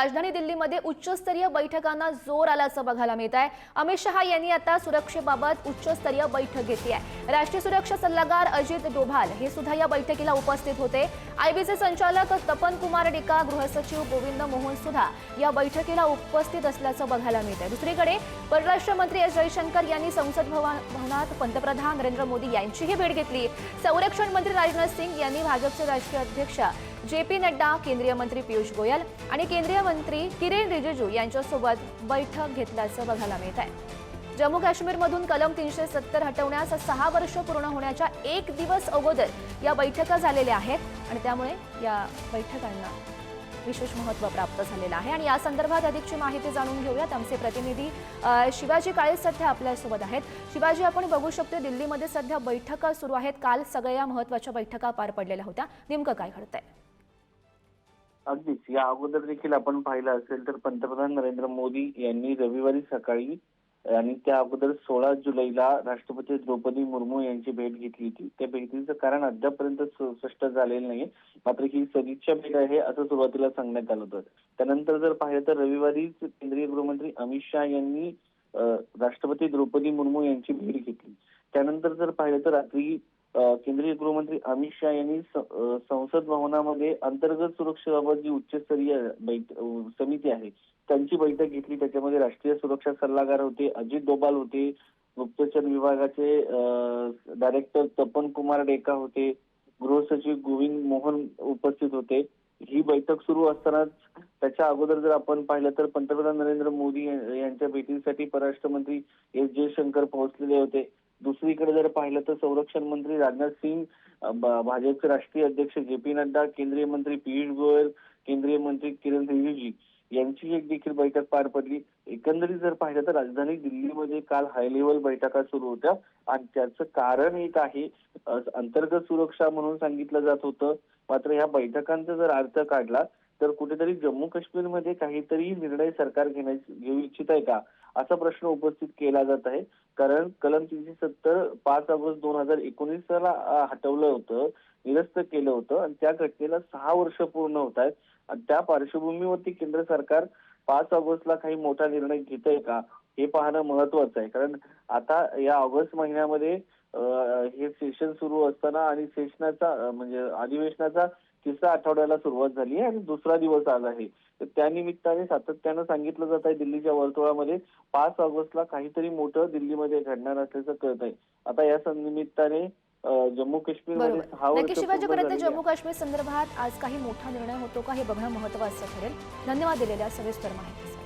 राजधानी दिल्लीमध्ये उच्चस्तरीय बैठकांना जोर आल्याचं बघायला मिळत आहे. अमित शहा यांनी आता सुरक्षेबाबत उच्चस्तरीय बैठक घेतली आहे. राष्ट्रीय सुरक्षा सल्लागार अजित डोभाल हे सुद्धा या बैठकीला उपस्थित होते. आयबीचे संचालक तपन कुमार डिका गृहसचिव गोविंद मोहन सुद्धा या बैठकीला उपस्थित असल्याचं बघायला मिळत आहे. दुसरीकडे परराष्ट्र मंत्री एस जयशंकर यांनी संसद भवन- भवनात पंतप्रधान नरेंद्र मोदी यांचीही भेट घेतली. संरक्षण मंत्री राजनाथ सिंग यांनी भाजपचे राष्ट्रीय अध्यक्ष जे पी नड्डा केंद्रीय मंत्री पियुष गोयल आणि केंद्रीय मंत्री किरेन रिजिजू यांच्यासोबत बैठक घेतल्याचं बघायला मिळत आहे. जम्मू काश्मीरमधून कलम तीनशे सत्तर हटवण्यास सहा वर्ष पूर्ण होण्याच्या एक दिवस अगोदर या बैठका झालेल्या आहेत आणि त्यामुळे या बैठकांना विशेष महत्त्व प्राप्त झालेलं आहे. आणि या संदर्भात अधिकची माहिती जाणून घेऊयात. आमचे प्रतिनिधी शिवाजी काळे सध्या आपल्यासोबत आहेत. शिवाजी आपण बघू शकतो दिल्लीमध्ये सध्या बैठका सुरू आहेत. काल सगळ्या महत्त्वाच्या बैठका पार पडलेल्या होत्या. नेमकं काय घडतंय? अगदीच. या अगोदर देखील आपण पाहिलं असेल तर पंतप्रधान नरेंद्र मोदी यांनी रविवारी सकाळी आणि त्या अगोदर सोळा जुलैला राष्ट्रपती द्रौपदी मुर्मू यांची भेट घेतली होती. त्या भेटीचं कारण अद्यापर्यंत स्पष्ट झालेलं नाही मात्र ही सदिच्छा भेट आहे असं सुरुवातीला सांगण्यात आलं होतं. त्यानंतर जर पाहिलं तर रविवारीच केंद्रीय गृहमंत्री अमित शहा यांनी राष्ट्रपती द्रौपदी मुर्मू यांची भेट घेतली. त्यानंतर जर पाहिलं तर रात्री केंद्रीय गृहमंत्री अमित शहा यांनी संसद भवनामध्ये अंतर्गत सुरक्षेबाबत जी उच्चस्तरीय समिती आहे त्यांची बैठक घेतली. त्याच्यामध्ये राष्ट्रीय सुरक्षा सल्लागार होते अजित डोबाल होते गुप्तचर विभागाचे डायरेक्टर तपन कुमार डेका होते गृहसचिव गोविंद मोहन उपस्थित होते. ही बैठक सुरू असतानाच त्याच्या अगोदर जर आपण पाहिलं तर पंतप्रधान नरेंद्र मोदी यांच्या भेटीसाठी परराष्ट्र मंत्री एस जयशंकर पोहोचलेले होते. दुसरीकडे जर पाहिलं तर संरक्षण मंत्री राजनाथ सिंग भाजपचे राष्ट्रीय अध्यक्ष जे पी नड्डा केंद्रीय मंत्री पियुष गोयल केंद्रीय मंत्री किरण रिजिजू यांची एक देखील बैठक पार पडली. एकंदरीत जर पाहिलं तर राजधानी दिल्लीमध्ये काल हाय लेवल बैठका सुरू होत्या. आणि त्याचं कारण एक आहे अंतर्गत सुरक्षा म्हणून सांगितलं जात होतं. मात्र या बैठकांचा जर अर्थ काढला तर कुठेतरी जम्मू काश्मीरमध्ये काहीतरी निर्णय सरकार घेण्याची घेऊ इच्छित आहे का? असा प्रश्न उपस्थित केला जात आहे. कारण कलम तीनशे सत्तर पाच ऑगस्ट दोन हजार एकोणीसला अ, हटवलं होतं निरस्त केलं होतं आणि त्या घटनेला सहा वर्ष पूर्ण होत आहेत. आणि त्या पार्श्वभूमीवरती केंद्र सरकार पाच ऑगस्टला काही मोठा निर्णय घेत आहे का? हे पाहणं महत्वाचं आहे. कारण आता या ऑगस्ट महिन्यामध्ये हे सेशन सुरू असताना आणि सेशनाचा म्हणजे अधिवेशनाचा तिसऱ्या आठवड्याला सुरुवात झाली आहे आणि दुसरा दिवस आज आहे. तर त्यानिमित्ताने सातत्यानं सांगितलं जात आहे दिल्लीच्या वर्तुळामध्ये पाच ऑगस्टला काहीतरी मोठं दिल्लीमध्ये घडणार असल्याचं कळत आहे. आता या निमित्ताने जम्मू नक्की शिवाजी झालेली जम्मू काश्मीर संदर्भात आज काही मोठा निर्णय होतो का हे बघणं महत्त्वाचं ठरेल. धन्यवाद दिलेल्या सविस्तर माहितीसाठी.